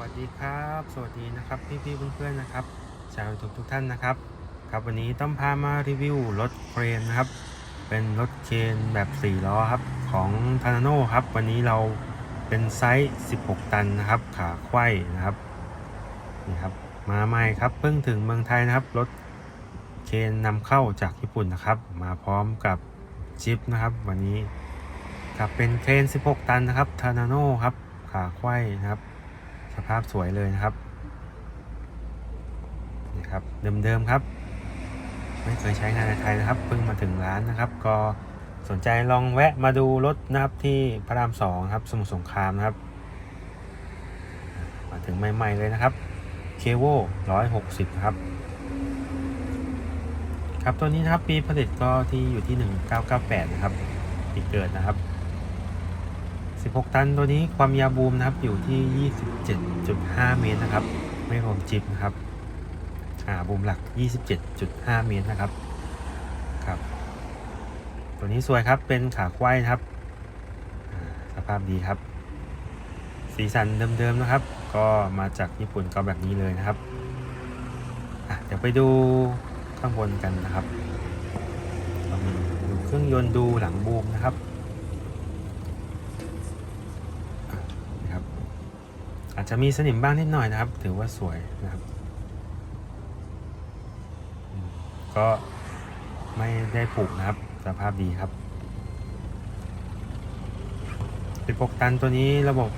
วัสดีครับ สวัสดีนะครับพี่ๆเพื่อนๆนะครับ ชาวทุกทุกท่านนะครับ ครับวันนี้ต้องพามารีวิวรถเครนนะครับ เป็นรถเครนแบบ 4 ล้อครับของทานาโนครับ วันนี้เราเป็นไซส์ 16 ตันนะครับ ขาไขว้นะครับนี่ครับมาใหม่ครับเพิ่งถึงเมืองไทยนะครับรถเครนนำเข้าจากญี่ปุ่นนะครับ มาพร้อมกับจิปนะครับ วันนี้ครับเป็นเครน 16 ตันนะครับทานาโนครับขาไขว้นะครับาพสวยเลยนะครับ นี่ครับ เดิมๆครับ ไม่เคยใช้งานในไทยนะครับ เพิ่งมาถึงร้านนะครับ ก็สนใจลองแวะมาดูรถนะครับที่พระรามสองครับ สมุทรสงครามนะครับ มาถึงใหม่ ๆ เลยนะครับเคโวร้อยหกสิบครับ ครับตัวนี้นะครับปีผลิตก็ที่อยู่ที่1998นะครับปีเกิดนะครับ 16 ตันตัวนี้ความยาวบูมนะครับอยู่ที่ 27.5 เมตรนะครับ ไม่รวมจิบนะครับอ่าบูมหลัก 27.5 เมตรนะครับครับ ตัวนี้สวยครับเป็นขาควายนะครับสภาพดีครับ สีสันเดิมๆนะครับ ก็มาจากญี่ปุ่นก็แบบนี้เลยนะครับเดี๋ยวไปดูข้างบนกันนะครับเรามีดูเครื่องยนต์ดูหลังบูมนะครับ อาจจะมีสนิมบ้างนิดหน่อยนะครับ ถือว่าสวยนะครับ ก็ไม่ได้ปลูกนะครับ สภาพดีครับ16ตันตัวนี้ระบบ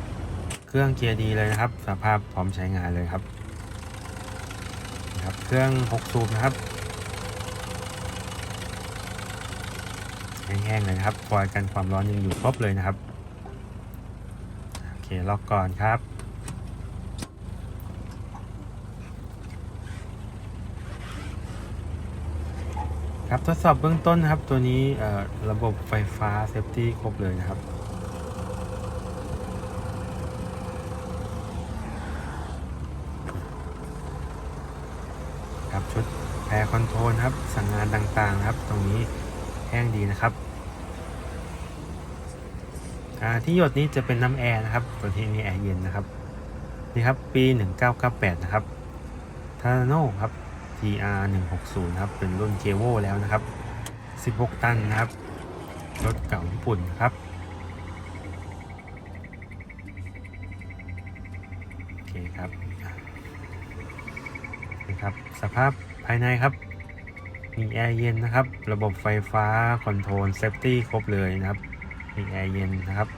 เครื่องเกียร์ดีเลยนะครับ สภาพพร้อมใช้งานเลยครับครับ เครื่อง 6 สูบนะครับแห้งๆเลยนะครับคอยกันความร้อนยังอยู่ครบเลยนะครับ โอเคล็อกก่อนครับ ครับทดสอบเบื้องต้นนะครับ ตัวนี้ระบบไฟฟ้าเซฟตี้ครบเลยนะครับครับชุดแพรคอนโทรลครับ สั่งงานต่างๆนะครับ ตรงนี้แห้งดีนะครับอ่าที่หยดนี้จะเป็นน้ำแอร์นะครับ ตัวที่นี่แอร์เย็นนะครับนี่ครับปี 1998 นะครับทาโน่ครับ TR 160ครับ เป็นรุ่นเกโวแล้วนะครับ 16 ตันนะครับ รถเก่าญี่ปุ่นครับ โอเคครับนี่ครับ สภาพภายในครับ มีแอร์เย็นนะครับ ระบบไฟฟ้า คอนโทรล เซฟตี้ ครบเลยนะครับ มีแอร์เย็นนะครับ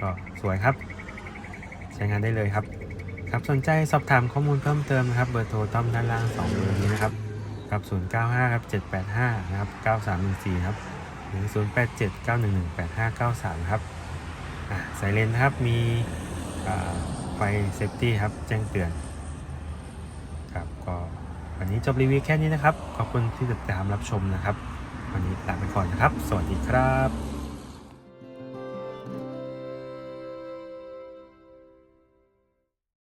ก็สวยครับ ใช้งานได้เลยครับ ครับสนใจสอบถามข้อมูลเพิ่มเติมนะครับเบอร์โทรต้อมด้านล่าง2เบอร์นี้นะครับกับ 095ครับ785นะครับ9314ครับหรือ087 911 8593ครับอ่าสายเลนนะครับมีไฟเซฟตี้ครับแจ้งเตือนครับก็วันนี้จบรีวิวแค่นี้นะครับ ขอบคุณที่ติดตามรับชมนะครับ วันนี้ลาไปก่อนนะครับ สวัสดีครับ